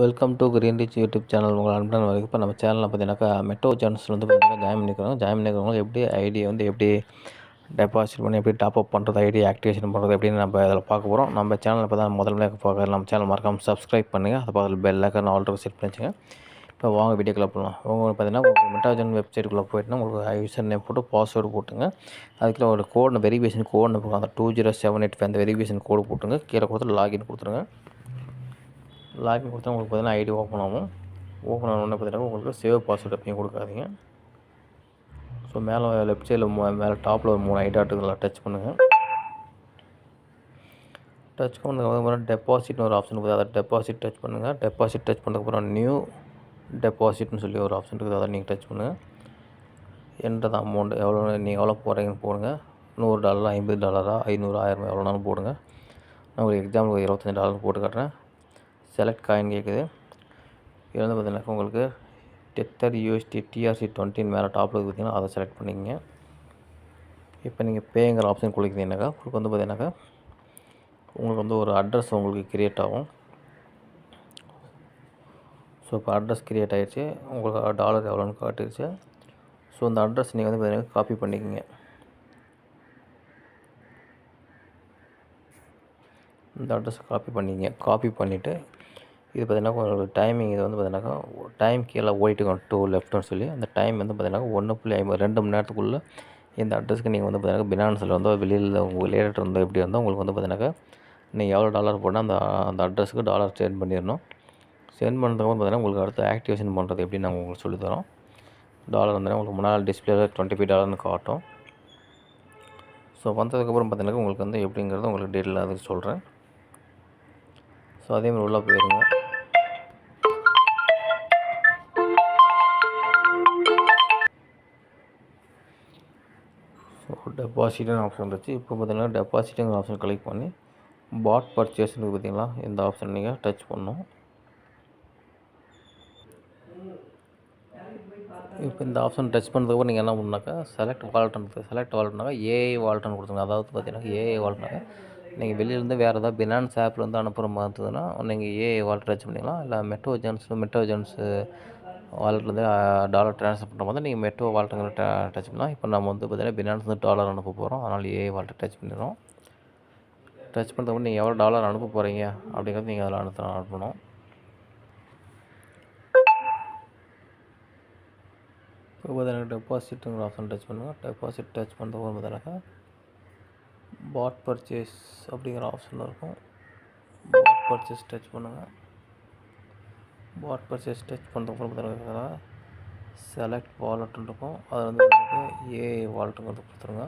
Welcome to green rich YouTube channel உங்கள் அன்புடன் வரைக்கும் இப்போ நம்ம சேனலில் பார்த்தீங்கன்னாக்கா மெட்ரோ சேனல்ஸில் வந்து பார்த்தீங்கன்னா ஜாயின் பண்ணிக்கிறோம் ஜாயின் பண்ணிக்கிறவங்க எப்படி ஐடியா வந்து எப்படி டெபாசிட் பண்ணி எப்படி டாப் அப் பண்ணுறது ஐடி ஆக்டிவேஷன் பண்ணுறது எப்படின்னு நம்ம அதில் பார்க்க போகிறோம் நம்ம சேனல் இப்போ தான் முதல்ல பார்க்க நம்ம சேனல் மறக்காமல் சப்ஸ்கிரைப் பண்ணுங்கள் அதை பார்த்து பெல் நான் ஆல்ரெடி செட் பண்ணி வச்சுங்க. இப்போ வாங்க வீடியோக்குள்ளே போகலாம். உங்களுக்கு பார்த்தீங்கன்னா உங்களுக்கு மெட்டாஜன் வெப்சைட்டுக்குள்ளே போயிட்டுனா உங்களுக்கு யூசர் நேம் போட்டு பாஸ்வேர்டு போட்டுங்க. அதுக்குள்ள ஒரு கோடு வெரிஃபிகேஷன் கோடு அந்த two zero seven eight five அந்த வெரிஃபிகேஷன் கோடு போட்டுங்க. கீழே கொடுத்து லாகின் கொடுத்துருங்க. லாகின் கொடுத்தா உங்களுக்கு பார்த்தீங்கன்னா ஐடி ஓப்பன் ஆகும். ஓப்பன் ஆனோடனே பார்த்தீங்கன்னா உங்களுக்கு சேவ் பாஸ்வேர்டு எப்பயும் கொடுக்காதீங்க. ஸோ மேலே லெஃப்ட் சைடில் மேலே டாப்பில் ஒரு மூணு ஐடாட்டுகளை டச் பண்ணுங்கள் டச் பண்ணதுக்கப்புறம் டெபாசிட்னு ஒரு ஆப்ஷன் இருக்குது. அதை டெபாசிட் டச் பண்ணுங்கள் டெபாசிட் டச் பண்ணதுக்கப்புறம் நியூ டெபாசிட்னு சொல்லி ஒரு ஆப்ஷன் இருக்குது. அதை நீங்கள் டச் பண்ணுங்கள் என்கிட்ட அமௌண்ட் எவ்வளோ நீங்கள் எவ்வளோ போடுறீங்கன்னு போடுங்க. நூறு டாலரா ஐம்பது டாலரா ஐநூறு ஆயிரம் எவ்வளோனாலும் போடுங்க. நான் ஒரு எக்ஸாம்பிள் இருபத்தஞ்சி டாலர் போட்டு காட்டுறேன். செலக்ட் காயின் கேட்குது இது வந்து பார்த்தீங்கன்னா உங்களுக்கு டெத்தர் யூஎஸ்டி டிஆர்சி டுவெண்ட்டின் மேலே டாப்பில் பார்த்தீங்கன்னா அதை செலக்ட் பண்ணிக்கங்க. இப்போ நீங்கள் பேங்கிற ஆப்ஷன் கொடுக்குறீங்கனாக்கா உங்களுக்கு வந்து பார்த்தீங்கன்னாக்கா உங்களுக்கு வந்து ஒரு அட்ரஸ் உங்களுக்கு க்ரியேட் ஆகும். ஸோ இப்போ அட்ரஸ் க்ரியேட் ஆகிடுச்சு உங்களுக்கு டாலர் எவ்வளோன்னு காட்டிடுச்சு. ஸோ அந்த அட்ரஸ் நீங்கள் வந்து பார்த்தீங்கன்னா காப்பி பண்ணிக்கோங்க. இந்த அட்ரஸ் காப்பி பண்ணிங்க. காப்பி பண்ணிவிட்டு இது பார்த்திங்கன்னா ஒரு டைமிங் இது வந்து பார்த்தீங்கன்னாக்கா டைம் கீழே ஓடிட்டு டூ லெஃப்ட்னு சொல்லி. அந்த டைம் வந்து பார்த்தீங்கன்னாக்கா ஒன்று புள்ளி ஐம்பது ரெண்டு மணி நேரத்துக்குள்ளே இந்த அட்ரஸ்க்கு நீங்கள் வந்து பார்த்தீங்கன்னா பினான்ஸில் வந்து வெளியில் உங்கள் லேட் இருந்தால் எப்படி இருந்தால் உங்களுக்கு வந்து பார்த்தீங்கன்னாக்கா நீங்கள் எவ்வளோ டாலர் போட்டால் அந்த அந்த அட்ரஸுக்கு டாலர் சென்ட் பண்ணிடணும். சென்ட் பண்ணுறதுக்கு பார்த்தீங்கன்னா உங்களுக்கு அடுத்து ஆக்டிவேஷன் பண்ணுறது எப்படி நாங்கள் உங்களுக்கு சொல்லித்தரோம் டாலர் வந்து உங்களுக்கு முன்னால் டிஸ்பிளேல டுவெண்ட்டி ஃபைவ் டாலர்னு காட்டும். ஸோ வந்ததுக்கப்புறம் பார்த்தீங்கன்னா உங்களுக்கு வந்து எப்படிங்கிறது உங்களுக்கு டீட்டெயில் அதுக்கு சொல்கிறேன் ஸோ அதே மாதிரி உள்ளே போயிருங்க. ஸோ டெபாசிட்னு ஆப்ஷன் இருந்துச்சு இப்போ பார்த்தீங்கன்னா டெபாசிட்டுங்கிற ஆப்ஷன் கலெக்ட் பண்ணி பாட் பர்ச்சேஸ்னு பார்த்தீங்களா? இந்த ஆப்ஷன் நீங்கள் டச் பண்ணும் இப்போ இந்த ஆப்ஷன் டச் பண்ணுறதுக்கு நீங்கள் என்ன பண்ணாக்கா செலக்ட் வால்ட்னு செலக்ட் வால்ட்னாக்கா ஏஐ வால்ட்னு கொடுத்துங்க அதாவது பார்த்தீங்கன்னா ஏஐ வால்ட்னாக்கா நீங்கள் வெளியிலேருந்து வேறு ஏதாவது பினான்ஸ் ஆப்லேருந்து அனுப்புகிற மாதிரி இருந்ததுன்னா நீங்கள் ஏஐ வாலெட் டச் பண்ணிக்கலாம். இல்லை மெட்ரோ ஜென்ஸ் மெட்ரோ ஜென்ஸ் வாலெட்லேருந்து டாலர் ட்ரான்ஸ்ஃபர் பண்ணுற மாதிரி நீங்கள் மெட்ரோ வாலெட்டுங்கிற டச் பண்ணலாம் இப்போ நம்ம வந்து பார்த்தீங்கன்னா பினான்ஸ் டாலர் அனுப்ப போகிறோம். அதனால் ஏஐ வாலெட்டை டச் பண்ணிடுறோம். டச் பண்ணுறதுக்கு நீங்கள் எவ்வளோ டாலர் அனுப்ப போகிறீங்க அப்படிங்கிறது நீங்கள் அதில் அனுப்ப அனுப்பணும். இப்போ பார்த்தீங்கன்னா டெபாசிட்டுங்கிற ஆப்ஷன் டச் பண்ணுங்கள் டெபாசிட் டச் பண்ணுறது பார்த்தீங்கன்னாக்கா பாட் பர்ச்சேஸ் அப்படிங்கிற ஆப்ஷன் இருக்கும். பாட் பர்ச்சேஸ் டச் பண்ணுங்கள் பாட் பர்ச்சேஸ் டச் பண்ணுறதுக்கு பார்த்தீங்கன்னா செலக்ட் வாலெட்னு இருக்கும். அதில் வந்து உங்களுக்கு ஏ வாலெட்டுங்கிறது கொடுத்துருங்க.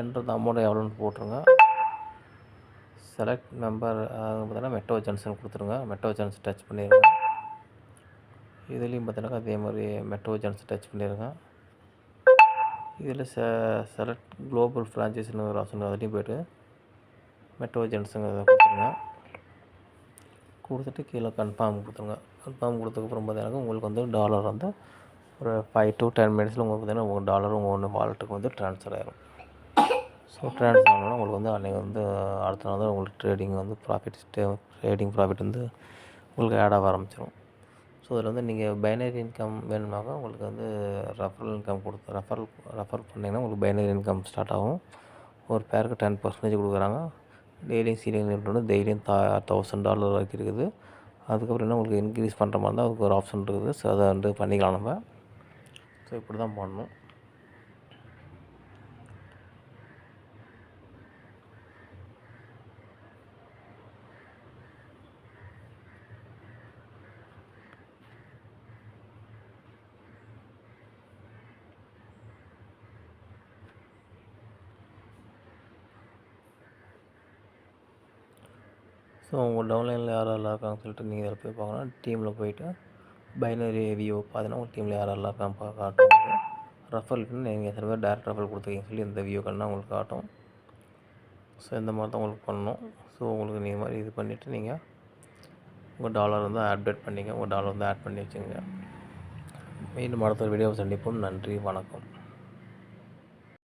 என்றது அமௌண்ட் எவ்வளோன்னு போட்டுருங்க. செலக்ட் மெம்பர் பார்த்தீங்கன்னா மெட்டோ ஜென்சன் கொடுத்துருங்க. மெட்டோ ஜென்ஸ் டச் பண்ணிடுங்க இதுலேயும் பார்த்தீங்கன்னா அதே மாதிரி மெட்டோ ஜென்ஸ் டச் பண்ணிடுங்க இதில் செ செலக்ட் குளோபல் ஃப்ரான்ச்சைஸ்னு ஒரு ஆப்ஷன் அதுலேயும் போய்ட்டு மெட்ரோ ஜென்ஸுங்கிறத கொடுத்துருங்க. கொடுத்துட்டு கீழே கன்ஃபார்ம் கொடுத்துருங்க. கன்ஃபார்ம் கொடுத்ததுக்கப்புறம் பார்த்தீங்கன்னா உங்களுக்கு வந்து டாலர் வந்து ஒரு ஃபைவ் டு டென் மினிட்ஸில் உங்களுக்கு பார்த்தீங்கன்னா உங்கள் டாலர் உங்கள் ஒன்று வாலெட்டுக்கு வந்து ட்ரான்ஸ்ஃபர் ஆகிடும் ஸோ ட்ரான்ஸ்ஃபர் ஆனால் உங்களுக்கு வந்து அன்றைக்கி வந்து அடுத்த நாள் தான் உங்களுக்கு ட்ரேடிங் வந்து ப்ராஃபிட் ட்ரேடிங் ப்ராஃபிட் வந்து உங்களுக்கு ஆட் ஆக ஆரம்பிச்சிடும் ஸோ அதில் வந்து நீங்கள் பைனரி இன்கம் வேணும்னாக்கா உங்களுக்கு வந்து ரெஃபரல் இன்கம் கொடுத்து ரெஃபரல் ரெஃபர் பண்ணிங்கன்னா உங்களுக்கு பைனரி இன்கம் ஸ்டார்ட் ஆகும். ஒரு பேருக்கு டென் பர்சன்டேஜ் கொடுக்குறாங்க. டெய்லியும் சீலிங் லிமிட் வந்து டெய்லியும் தா தௌசண்ட் டாலர் வரைக்கும் இருக்குது. அதுக்கப்புறம் என்ன உங்களுக்கு இன்க்ரீஸ் பண்ணுற மாதிரி இருந்தால் அதுக்கு ஒரு ஆப்ஷன் இருக்குது. ஸோ அதை வந்து பண்ணிக்கலாம் நம்ம. ஸோ இப்படி தான் பண்ணணும். ஸோ உங்கள் டவுன்லைனில் யார் யாரெல்லாம் இருக்காங்கன்னு சொல்லிட்டு நீங்கள் இதில் போய் பார்க்கணும். டீமில் போயிட்டு பைனரி வியூ பார்த்தீங்கன்னா உங்கள் டீமில் யார் யாரெல்லாம் இருக்காங்க பார்க்க காட்டும். ரெஃபர் நீங்கள் எத்தனை பேர் டேரக்ட் ரெஃபர் கொடுத்துருக்கீங்கன்னு சொல்லி இந்த வியூ கண்ணா உங்களுக்கு காட்டும். ஸோ இந்த மாதிரி தான் உங்களுக்கு பண்ணணும். ஸோ உங்களுக்கு நீங்கள் மாதிரி இது பண்ணிவிட்டு நீங்கள் உங்கள் டாலர் வந்து அப்டேட் பண்ணிங்க உங்கள் டாலர் வந்து ஆட் பண்ணி வச்சுங்க மீண்டும் அடுத்த வீடியோவை சந்திப்போம். நன்றி. வணக்கம்.